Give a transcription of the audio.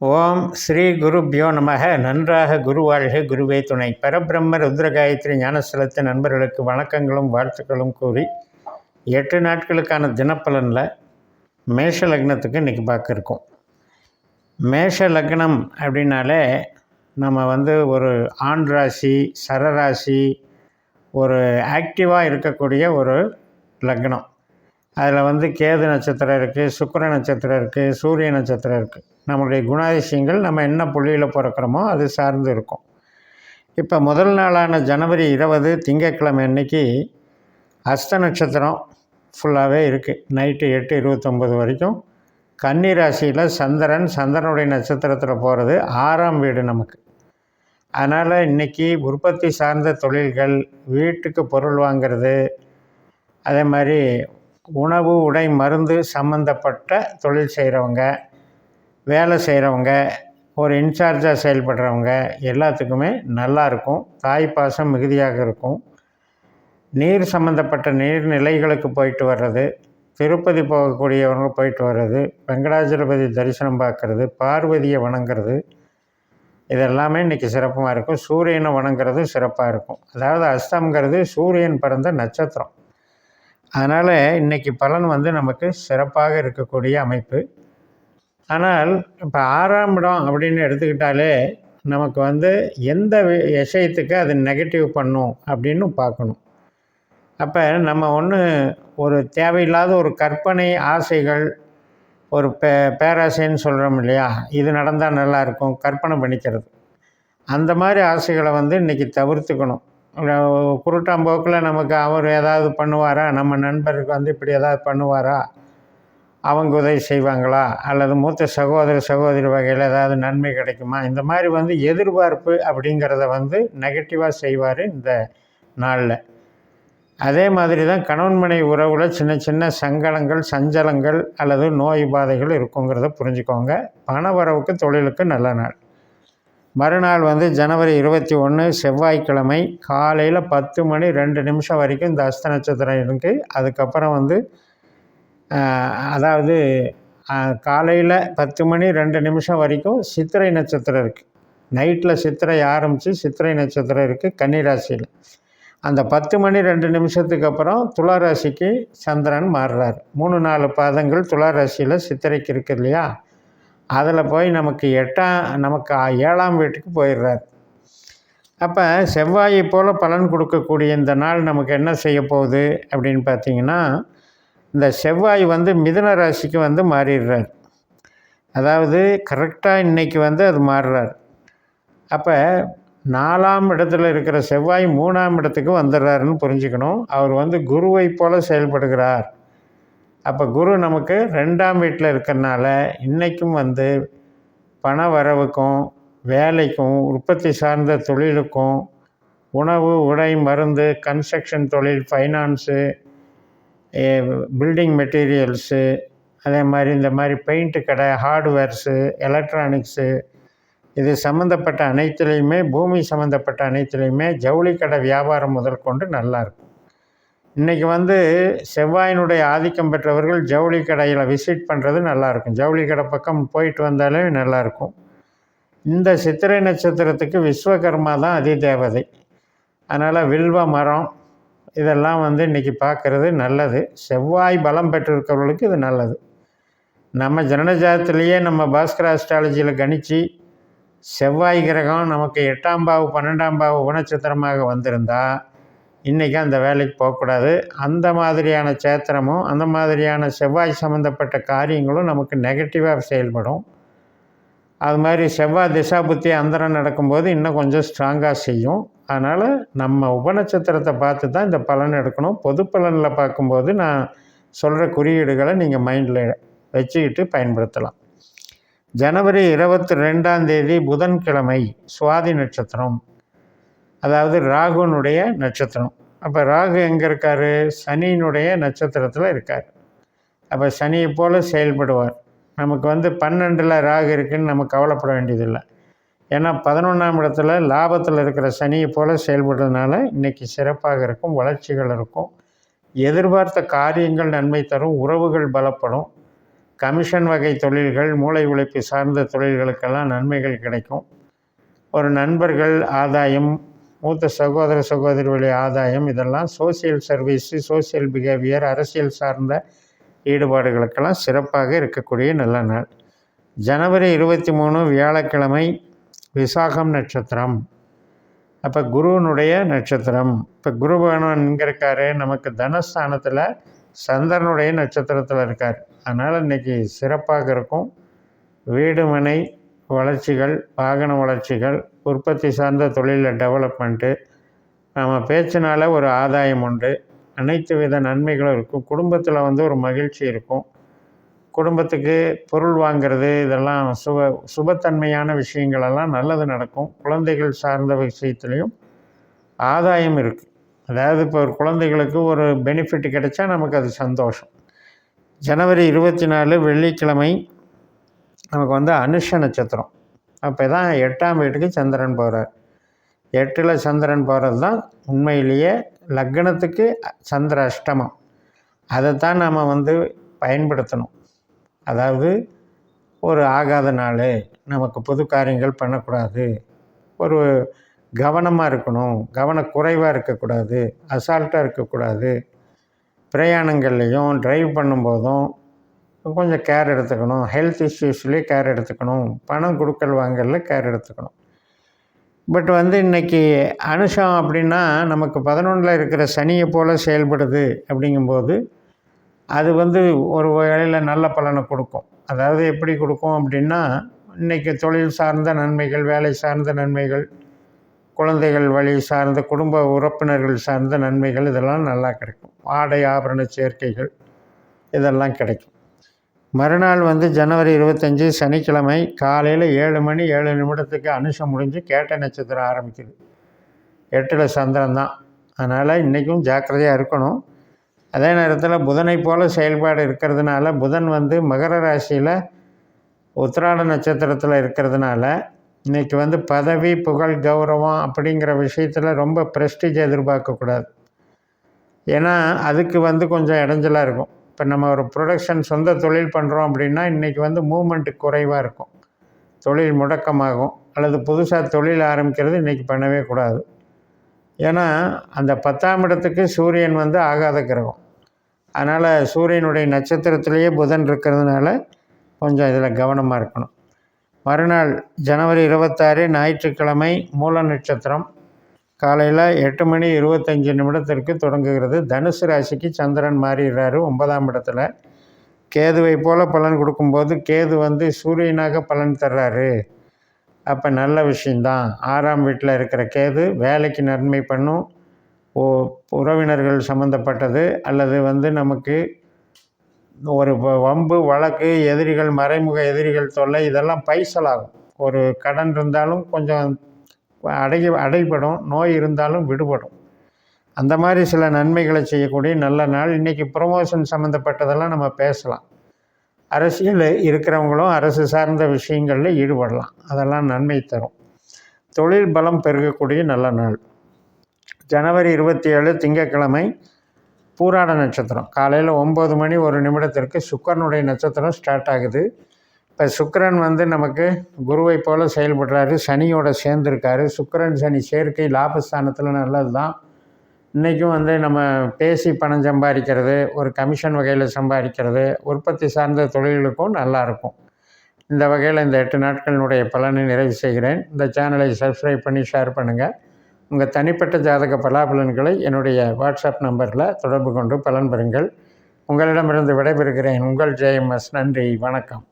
ஓம் ஸ்ரீ குருப்யோ நமக நன்றாக குருவாழ்க குருவே துணை. பரபிரம்ம ருத்ரகாயத்ரி ஞானஸ்தலத்தின் நண்பர்களுக்கு வணக்கங்களும் வாழ்த்துக்களும் கூறி எட்டு நாட்களுக்கான தினப்பலனில் மேஷ லக்னத்துக்கு இன்றைக்கி பார்க்க மேஷ லக்னம் அப்படின்னாலே நம்ம வந்து ஒரு ஆண் ராசி சரராசி ஒரு ஆக்டிவாக இருக்கக்கூடிய ஒரு லக்னம். அதில் வந்து கேது நட்சத்திரம் இருக்குது சுக்கர நட்சத்திரம் இருக்குது சூரிய நட்சத்திரம் இருக்குது நம்மளுடைய குணாதிசயங்கள் நம்ம என்ன புள்ளியில் பிறக்கிறோமோ அது சார்ந்து இருக்கும். இப்போ முதல் நாளான ஜனவரி இருபது திங்கட்கிழமை அன்னைக்கு அஸ்த நட்சத்திரம் ஃபுல்லாகவே இருக்குது நைட்டு எட்டு இருபத்தொம்பது வரைக்கும். கன்னி ராசியில் சந்திரன் சந்திரனுடைய நட்சத்திரத்தில் போகிறது ஆறாம் வீடு நமக்கு. அதனால் இன்றைக்கி உற்பத்தி சார்ந்த தொழில்கள் வீட்டுக்கு பொருள் வாங்கிறது அதே மாதிரி உணவு உடை மருந்து சம்மந்தப்பட்ட தொழில் செய்கிறவங்க வேலை செய்கிறவங்க ஒரு இன்சார்ஜாக செயல்படுறவங்க எல்லாத்துக்குமே நல்லா இருக்கும். தாய் பாசம் மிகுதியாக இருக்கும். நீர் சம்மந்தப்பட்ட நீர்நிலைகளுக்கு போயிட்டு வர்றது திருப்பதி போகக்கூடியவங்க போயிட்டு வர்றது வெங்கடாஜலபதி தரிசனம் பார்க்குறது பார்வதியை வணங்குறது இதெல்லாமே இன்றைக்கி சிறப்பாக இருக்கும். சூரியனை வணங்குறது சிறப்பாக இருக்கும். அதாவது அஸ்தம்ங்கிறது சூரியன் பிறந்த நட்சத்திரம். அதனால் இன்றைக்கி பலன் வந்து நமக்கு சிறப்பாக இருக்கக்கூடிய அமைப்பு. ஆனால் இப்போ ஆறாம் இடம் அப்படின்னு எடுத்துக்கிட்டாலே நமக்கு வந்து எந்த விஷயத்துக்கு அது நெகட்டிவ் பண்ணும் அப்படின்னு பார்க்கணும். அப்போ நம்ம ஒன்று ஒரு தேவையில்லாத ஒரு கற்பனை ஆசைகள் ஒரு பே பேராசைன்னு சொல்கிறோம் இல்லையா? இது நடந்தால் நல்லாயிருக்கும் கற்பனை பண்ணிக்கிறது. அந்த மாதிரி ஆசைகளை வந்து இன்றைக்கி தவிர்த்துக்கணும். குருட்டாம்போக்கில் நமக்கு அவர் ஏதாவது பண்ணுவாரா? நம்ம நண்பருக்கு வந்து இப்படி ஏதாவது பண்ணுவாரா? அவங்க உதவி செய்வாங்களா? அல்லது மூத்த சகோதர சகோதரி வகையில் ஏதாவது நன்மை கிடைக்குமா? இந்த மாதிரி வந்து எதிர்பார்ப்பு அப்படிங்கிறத வந்து நெகட்டிவாக செய்வார் இந்த நாளில். அதே மாதிரி தான் கணவன் மனைவி உறவில் சின்ன சின்ன சங்கடங்கள் சஞ்சலங்கள் அல்லது நோய் பாதைகள் இருக்குங்கிறத புரிஞ்சுக்கோங்க. பண வரவுக்கு தொழிலுக்கு நல்ல நாள். மறுநாள் வந்து ஜனவரி இருபத்தி ஒன்று செவ்வாய்க்கிழமை காலையில் பத்து மணி ரெண்டு நிமிஷம் வரைக்கும் இந்த அஸ்த நட்சத்திரம் இருக்குது அதுக்கப்புறம் வந்து அதாவது காலையில் பத்து மணி ரெண்டு நிமிஷம் வரைக்கும் சித்திரை நட்சத்திரம் இருக்குது நைட்டில் சித்திரை ஆரம்பித்து சித்திரை நட்சத்திரம் இருக்குது கன்னிராசியில். அந்த பத்து மணி ரெண்டு நிமிஷத்துக்கு அப்புறம் துளாராசிக்கு சந்திரன் மாறுறார். மூணு நாலு பாதங்கள் துளாராசியில் சித்திரைக்கு இருக்கு இல்லையா? அதில் போய் நமக்கு எட்டாம் நமக்கு ஏழாம் வீட்டுக்கு போயிடுறார். அப்போ செவ்வாயை போல் பலன் கொடுக்கக்கூடிய இந்த நாள் நமக்கு என்ன செய்ய போகுது அப்படின்னு பார்த்தீங்கன்னா இந்த செவ்வாய் வந்து மிதுன ராசிக்கு வந்து மாறிடுறார். அதாவது கரெக்டாக இன்றைக்கி வந்து அது மாறுறார். அப்போ நாலாம் இடத்துல இருக்கிற செவ்வாய் மூணாம் இடத்துக்கு வந்துடுறாருன்னு புரிஞ்சுக்கணும். அவர் வந்து குருவை போல் செயல்படுகிறார். அப்போ குரு நமக்கு ரெண்டாம் வீட்டில் இருக்கிறனால இன்றைக்கும் வந்து பண வரவுக்கும் வேலைக்கும் உற்பத்தி சார்ந்த தொழிலுக்கும் உணவு உடை மருந்து கன்ஸ்ட்ரக்ஷன் தொழில் ஃபைனான்ஸு பில்டிங் மெட்டீரியல்ஸு அதே மாதிரி இந்த மாதிரி பெயிண்ட்டு கடை ஹார்ட்வேர்ஸு எலக்ட்ரானிக்ஸு இது சம்மந்தப்பட்ட அனைத்துலேயுமே பூமி சம்மந்தப்பட்ட அனைத்துலேயுமே ஜவுளி கடை வியாபாரம் முதல் கொண்டு நல்லாயிருக்கும் இன்றைக்கி வந்து செவ்வாயினுடைய ஆதிக்கம் பெற்றவர்கள் ஜவுளி கடையில் விசிட் பண்ணுறது நல்லாயிருக்கும் ஜவுளி கடை பக்கம் போயிட்டு வந்தாலே நல்லாயிருக்கும் இந்த சித்திரை நட்சத்திரத்துக்கு விஸ்வகர்மா தான் அதி தேவதை அதனால் வில்வ மரம் இதெல்லாம் வந்து இன்றைக்கி பார்க்குறது நல்லது. செவ்வாய் பலம் பெற்றிருக்கிறவர்களுக்கு இது நல்லது. நம்ம ஜனனஜாதத்திலேயே நம்ம பாஸ்கர அஸ்ட்ராலஜியில் கணித்து செவ்வாய் கிரகம் நமக்கு எட்டாம் பாவு பன்னெண்டாம் பாவு குணச்சித்திரமாக வந்திருந்தால் இன்றைக்கி அந்த வேலைக்கு போகக்கூடாது அந்த மாதிரியான சேத்திரமும் அந்த மாதிரியான செவ்வாய் சம்மந்தப்பட்ட காரியங்களும் நமக்கு நெகட்டிவாக செயல்படும். அது மாதிரி செவ்வாய் திசா புத்தி அந்தரம் நடக்கும்போது இன்னும் கொஞ்சம் ஸ்ட்ராங்காக செய்யும். அதனால் நம்ம உபநட்சத்திரத்தை பார்த்து தான் இந்த பலன் எடுக்கணும். பொது பலனில் பார்க்கும்போது நான் சொல்கிற குறியீடுகளை நீங்கள் மைண்டில் வச்சுக்கிட்டு பயன்படுத்தலாம். ஜனவரி இருபத்தி ரெண்டாம் தேதி புதன்கிழமை சுவாதி நட்சத்திரம். அதாவது ராகுனுடைய நட்சத்திரம். அப்போ ராகு எங்கே இருக்கார்? சனியினுடைய நட்சத்திரத்தில் இருக்கார். அப்போ சனியை போல் செயல்படுவார். நமக்கு வந்து பன்னெண்டில் ராகு இருக்குதுன்னு நம்ம கவலைப்பட வேண்டியதில்லை. ஏன்னா பதினொன்றாம் இடத்துல லாபத்தில் இருக்கிற சனியை போல் செயல்படுறதுனால இன்றைக்கி சிறப்பாக இருக்கும் வளர்ச்சிகள் இருக்கும். எதிர்பார்த்த காரியங்கள் நன்மை தரும் உறவுகள் பலப்படும். கமிஷன் வகை தொழில்கள் மூளை உழைப்பு சார்ந்த தொழில்களுக்கெல்லாம் நன்மைகள் கிடைக்கும். ஒரு நண்பர்கள் ஆதாயம் மூத்த சகோதர சகோதரி வழி ஆதாயம் இதெல்லாம் சோசியல் சர்வீஸு சோசியல் பிஹேவியர் அரசியல் சார்ந்த ஈடுபாடுகளுக்கெல்லாம் சிறப்பாக இருக்கக்கூடிய நல்ல நாள். ஜனவரி இருபத்தி மூணு வியாழக்கிழமை விசாகம் நட்சத்திரம். அப்போ குருவனுடைய நட்சத்திரம். இப்போ குரு பகவான் எங்கே இருக்கார்? நமக்கு தனஸ்தானத்தில் சந்திரனுடைய நட்சத்திரத்தில் இருக்கார். அதனால் இன்றைக்கி சிறப்பாக இருக்கும். வீடு மனை வளர்ச்சிகள் வாகன வளர்ச்சிகள் உற்பத்தி சார்ந்த தொழிலில் டெவலப்மெண்ட்டு நம்ம பேச்சினால் ஒரு ஆதாயம் உண்டு. அனைத்து வித நன்மைகளும் இருக்கும். குடும்பத்தில் வந்து ஒரு மகிழ்ச்சி இருக்கும். குடும்பத்துக்கு பொருள் வாங்கிறது இதெல்லாம் சுப சுபத்தன்மையான விஷயங்களெல்லாம் நல்லது நடக்கும். குழந்தைகள் சார்ந்த விஷயத்துலேயும் ஆதாயம் இருக்குது அதாவது இப்போ ஒரு குழந்தைகளுக்கு ஒரு பெனிஃபிட் கிடைச்சா நமக்கு அது சந்தோஷம். ஜனவரி இருபத்தி நாலு வெள்ளிக்கிழமை நமக்கு வந்து அனுஷ நட்சத்திரம். அப்போ தான் எட்டாம் வீட்டுக்கு சந்திரன் போகிறார் எட்டில் சந்திரன் போகிறது தான் உண்மையிலேயே லக்னத்துக்கு சந்திர அஷ்டமம். அதைத்தான் நாம் வந்து பயன்படுத்தணும். அதாவது ஒரு ஆகாத நாள் நமக்கு புது காரியங்கள் பண்ணக்கூடாது. ஒரு கவனமாக இருக்கணும் கவனக்குறைவாக இருக்கக்கூடாது அசால்ட்டாக இருக்கக்கூடாது. பிரயாணங்கள்லேயும் ட்ரைவ் பண்ணும்போதும் கொஞ்சம் கேர் எடுத்துக்கணும் ஹெல்த் இஷ்யூஸ்லேயே கேர் எடுத்துக்கணும் பணம் கொடுக்கல் வாங்கல கேர் எடுத்துக்கணும். பட் வந்து இன்றைக்கி அனுஷம் அப்படின்னா நமக்கு பதினொன்றில் இருக்கிற சனியை போல் செயல்படுது அப்படிங்கும்போது அது வந்து ஒரு வேளையில் நல்ல பலனை கொடுக்கும். அதாவது எப்படி கொடுக்கும் அப்படின்னா இன்றைக்கி தொழில் சார்ந்த நன்மைகள் வேலை சார்ந்த நன்மைகள் குழந்தைகள் வழி சார்ந்த குடும்ப உறுப்பினர்கள் சார்ந்த நன்மைகள் இதெல்லாம் நல்லா கிடைக்கும். ஆடை ஆபரண சேர்க்கைகள் இதெல்லாம் கிடைக்கும். மறுநாள் வந்து ஜனவரி இருபத்தஞ்சி சனிக்கிழமை காலையில் ஏழு மணி ஏழு நிமிடத்துக்கு அனுஷம் முடிஞ்சு கேட்ட நட்சத்திரம் ஆரம்பிக்குது. எட்டில் சந்திரன் தான் அதனால் இன்றைக்கும் ஜாக்கிரதையாக இருக்கணும். அதே நேரத்தில் புதனை போல் செயல்பாடு இருக்கிறதுனால புதன் வந்து மகர ராசியில் உத்திராட நட்சத்திரத்தில் இருக்கிறதுனால இன்றைக்கி வந்து பதவி புகழ் கௌரவம் அப்படிங்கிற விஷயத்தில் ரொம்ப ப்ரெஸ்டீஜ் எதிர்பார்க்கக்கூடாது ஏன்னா அதுக்கு வந்து கொஞ்சம் இடைஞ்சலாக இருக்கும். இப்போ நம்ம ஒரு ப்ரொடக்ஷன் சொந்த தொழில் பண்ணுறோம் அப்படின்னா இன்றைக்கி வந்து மூமெண்ட்டு குறைவாக இருக்கும். தொழில் முடக்கமாகும். அல்லது புதுசாக தொழில் ஆரம்பிக்கிறது இன்றைக்கி பண்ணவே கூடாது. ஏன்னா அந்த பத்தாம் இடத்துக்கு சூரியன் வந்து ஆகாத கிரகம். அதனால் சூரியனுடைய நட்சத்திரத்திலேயே புதன் இருக்கிறதுனால கொஞ்சம் இதில் கவனமாக இருக்கணும். மறுநாள் ஜனவரி இருபத்தாறு ஞாயிற்றுக்கிழமை மூல நட்சத்திரம். காலையில் எட்டு மணி இருபத்தஞ்சி நிமிடத்திற்கு தொடங்குகிறது. தனுசு ராசிக்கு சந்திரன் மாறிடுறாரு ஒன்பதாம் இடத்துல. கேதுவை போல் பலன் கொடுக்கும்போது கேது வந்து சூரியனாக பலன் தர்றாரு. அப்போ நல்ல விஷயந்தான் ஆறாம் வீட்டில் இருக்கிற கேது வேலைக்கு நன்மை பண்ணும். ஓ உறவினர்கள் சம்மந்தப்பட்டது அல்லது வந்து நமக்கு ஒரு வம்பு வழக்கு எதிரிகள் மறைமுக எதிரிகள் தொல்லை இதெல்லாம் பைசலாகும். ஒரு கடன் இருந்தாலும் கொஞ்சம் அடை அடைபடும். நோய் இருந்தாலும் விடுபடும். அந்த மாதிரி சில நன்மைகளை செய்யக்கூடிய நல்ல நாள். இன்றைக்கி ப்ரொமோஷன் சம்மந்தப்பட்டதெல்லாம் நம்ம பேசலாம். அரசியல் இருக்கிறவங்களும் அரசு சார்ந்த விஷயங்களில் ஈடுபடலாம். அதெல்லாம் நன்மை தரும். தொழில் பலம் பெருகக்கூடிய நல்ல நாள். ஜனவரி இருபத்தி ஏழு திங்கட்கிழமை பூராட நட்சத்திரம். காலையில் ஒம்பது மணி ஒரு நிமிடத்திற்கு சுக்கரனுடைய நட்சத்திரம் ஸ்டார்ட் ஆகுது. இப்போ சுக்கரன் வந்து நமக்கு குருவை போல் செயல்படுறாரு. சனியோட சேர்ந்துருக்காரு. சுக்கரன் சனி சேர்க்கை லாபஸ்தானத்தில் நல்லது தான் இன்றைக்கும் வந்து நம்ம பேசி பணம் சம்பாதிக்கிறது ஒரு கமிஷன் வகையில் சம்பாதிக்கிறது உற்பத்தி சார்ந்த தொழில்களுக்கும் நல்லாயிருக்கும் இந்த வகையில் இந்த எட்டு நாட்களினுடைய பலனை நிறைவு செய்கிறேன். இந்த சேனலை சப்ஸ்கிரைப் பண்ணி ஷேர் பண்ணுங்கள் உங்கள் தனிப்பட்ட ஜாதக பலாபலன்களை என்னுடைய வாட்ஸ்அப் நம்பரில் தொடர்பு கொண்டு பலன் பெறுங்கள். உங்களிடமிருந்து விடைபெறுகிறேன். உங்கள் ஜெயம்எஸ் நன்றி. வணக்கம்.